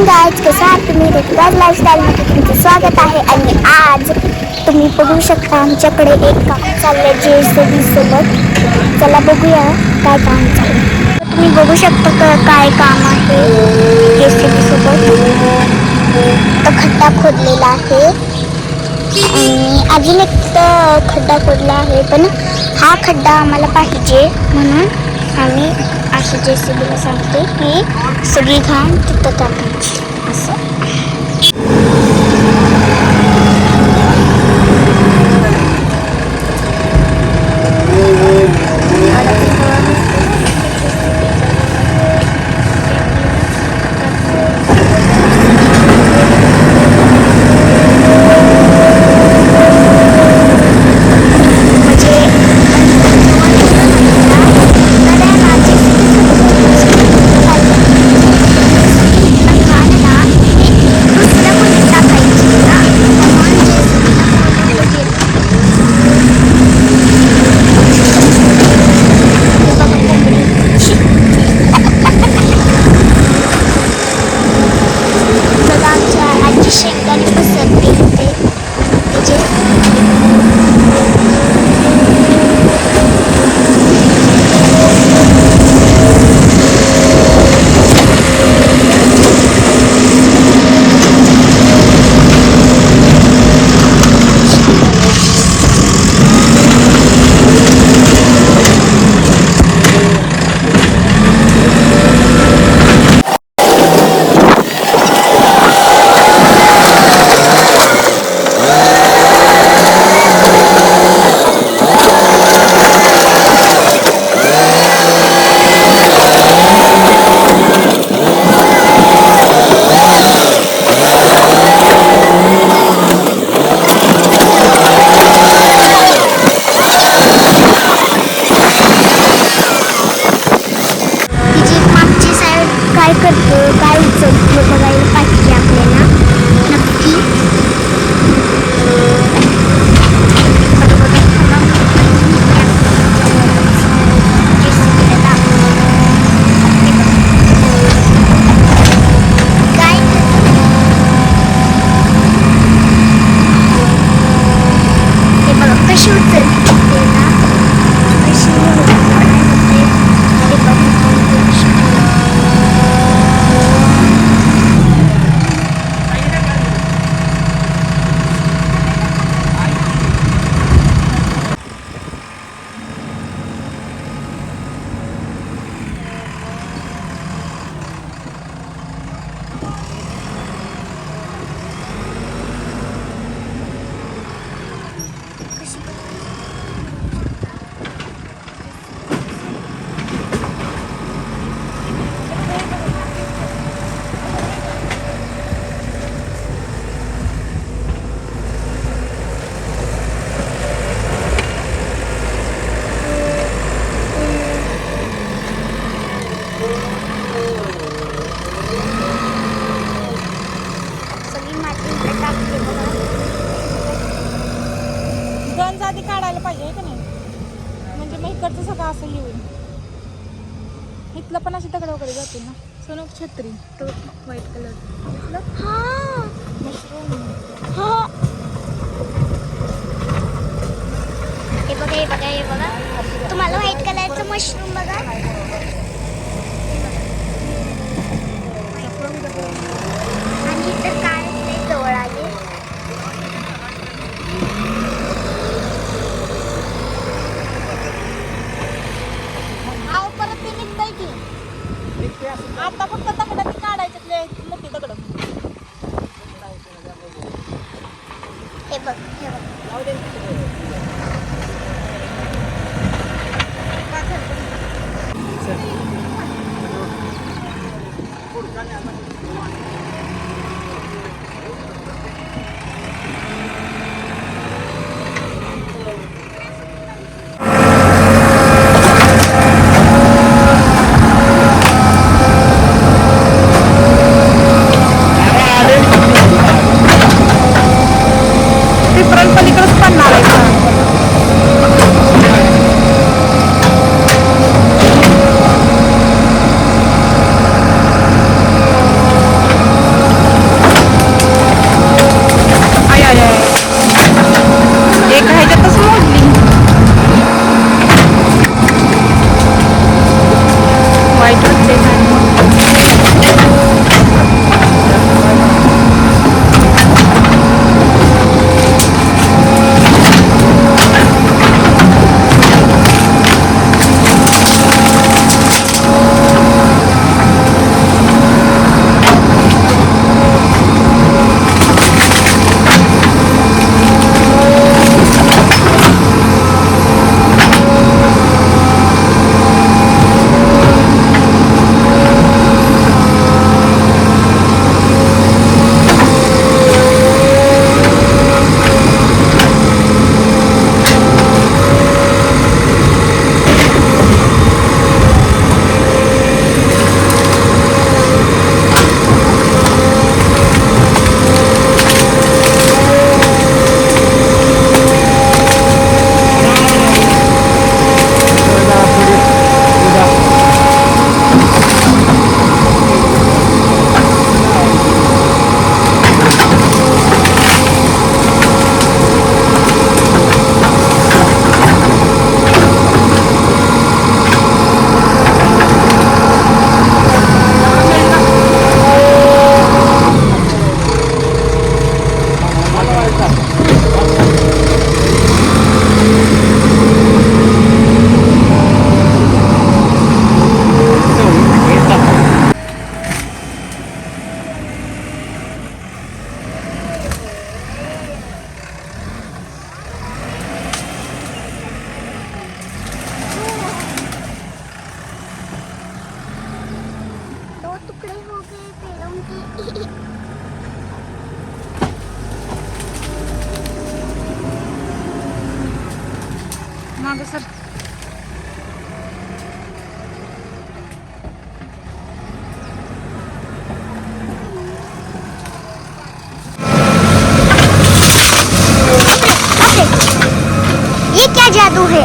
Morning guys कसं आहात तुम्ही? ऋतुराज लाईफस्टाईलमध्ये तुमचं स्वागत आहे. आणि आज तुम्ही बघू शकता आमच्याकडे एक काम चाललं जे सी सोबत. चला बघूया काय काम चाललं तुम्ही बघू शकता का काय काम आहे? जे सी सोबत. तर खड्डा खोदलेला आहे. आणि अजून एक तर खड्डा खोदला आहे पण हा खड्डा आम्हाला पाहिजे म्हणून आम्ही अशी जे सी सांगते की सगळी घाण तिथं टाकायची असं अशी दगड वगैरे जाते ना? सोनू छत्री. तो व्हाईट कलर हा. मशरूम. हा. हे बघा हे बघा हे बघा. तुम्हाला व्हाईट कलरचं मशरूम बघा. ये क्या जादू है?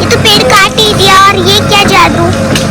ये तो पेड़ काट ही दिया और ये क्या जादू?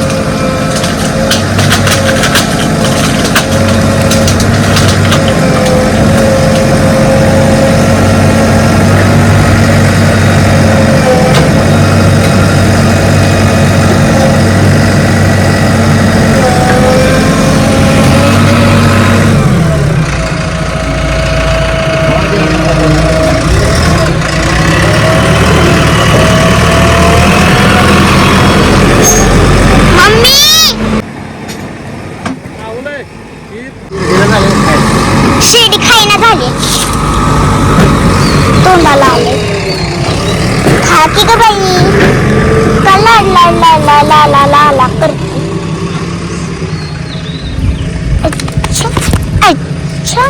अच्छा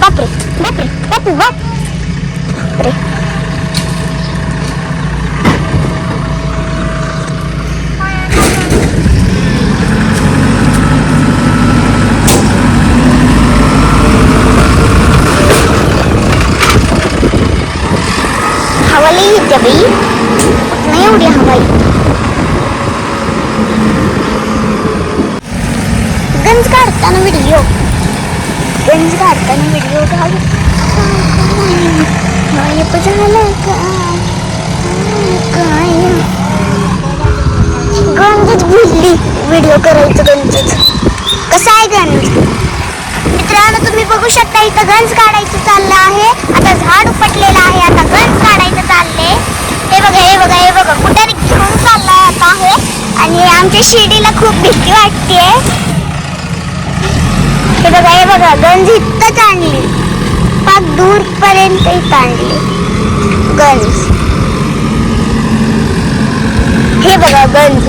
बापरे बापरे बापरे बापरे हवा लई येते बाई. नाही एवढी गंज काढताना व्हिडिओ गंज काढताना व्हिडिओ घालू. काय झालं काय गंजच भुजली व्हिडिओ करायचं गंजच कसं आहे गंज मित्रांनो तुम्ही बघू शकता इथं गंज काढायचं चाललं आहे. आता झाड उपटलेलं आहे. आता गंज काढायचं चालले हे बघा हे बघा हे बघा. कुठे घेऊन चाललाय आता आहे आणि आमच्या शिर्डीला खूप भीती वाटते हे बघा हे बघा गंज इतकंच आणली पाक दूर पर्यंत इथं आणली गंज. हे बघा गंज.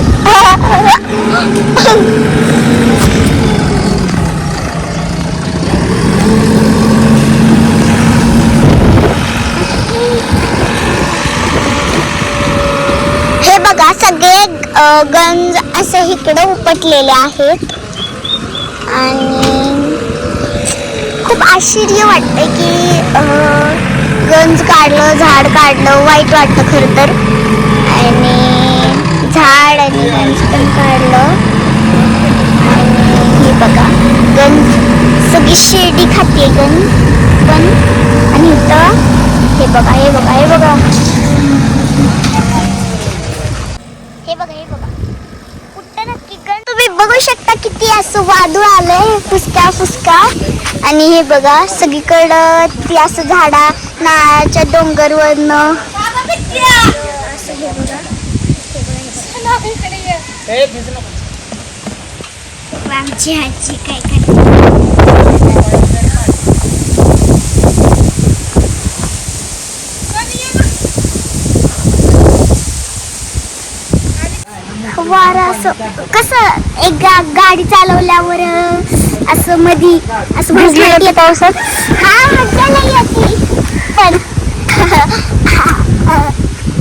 हे बघा सगळे गंज असे इकडे उपटलेले आहेत. आणि आश्चर्य वाटतं की गंज काढलं झाड काढलं वाईट वाटतं खरं तर. आणि झाड आणि गंज पण काढलं. आणि हे बघा गंज. सगळी शिर्डी खाते गंज पण. आणि इथं हे बघा हे बघा हे बघा. हे बघा हे बघा. कुठं नक्की गण तुम्ही बघू शकता किती असं वादू आलंय. फुसका फुसका. आणि हे बघा सगळीकडं ती असं झाडा नाळाच्या डोंगरवरनं. असं हे बघा आमची आजी काय करते? वारा असं कसं एक गा गाडी चालवल्यावर असं मधी असं भिजली जाते पावसात? हा मजा नाही येते पण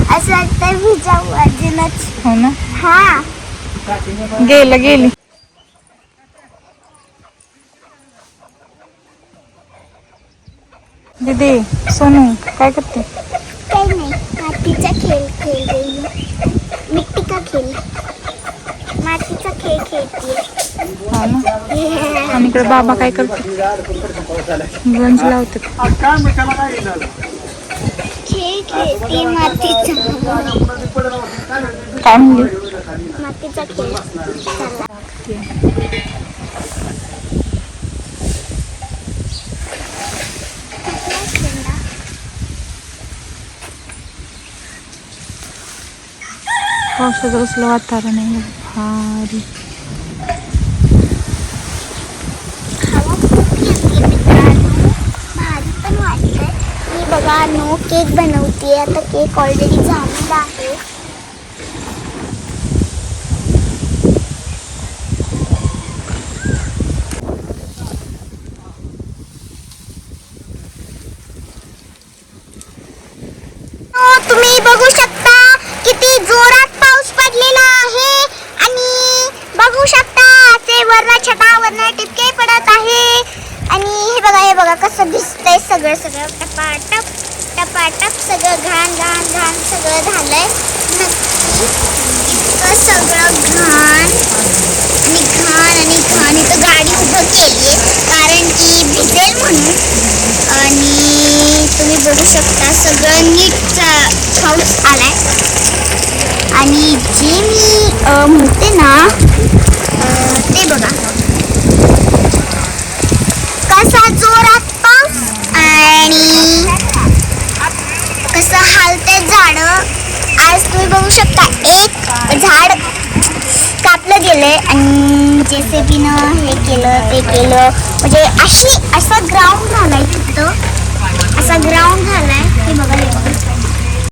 असं वाटतं भिजावं अजूनच हो ना? हा. गेलं गेली. दीदी सोनू काय करते? काही नाही मातीचा खेळ खेळ रही हूँ. मिट्टी का खेळ? हा ना आणि इकडे बाबा काय करतो गंज लावतो काय म्हणली? पावसाचं कसलं वातावरण आहे? भारी हवा खूप येते मित्रांनो भारी पण वाटतंय का नो केक बनवते आता केक ऑलरेडी झाला आहे वरना छतावरनं टिपके पडत आहे आणि हे बघा हे बघा कसं दिसतंय सगळं सगळं टपाटप टपाटप सगळं घाण घाण घाण सगळं झालंय. नक्की इतकं सगळं घाण आणि घाण आणि घाण. इथं गाडी उभं केली आहे कारण की भिजेल म्हणून. आणि तुम्ही बघू शकता सगळं नीट पाऊस आलाय. आणि जे मी म्हणते ना अ, ते बघा कसा जोरात पाऊस आणि कसं हालते झाड आज तुम्ही बघू शकता एक झाड कापलं गेलंय आणि जेसीबीनं हे केलं ते केलं. म्हणजे अशी असं ग्राउंड झालाय तिथं. असा ग्राउंड झालाय.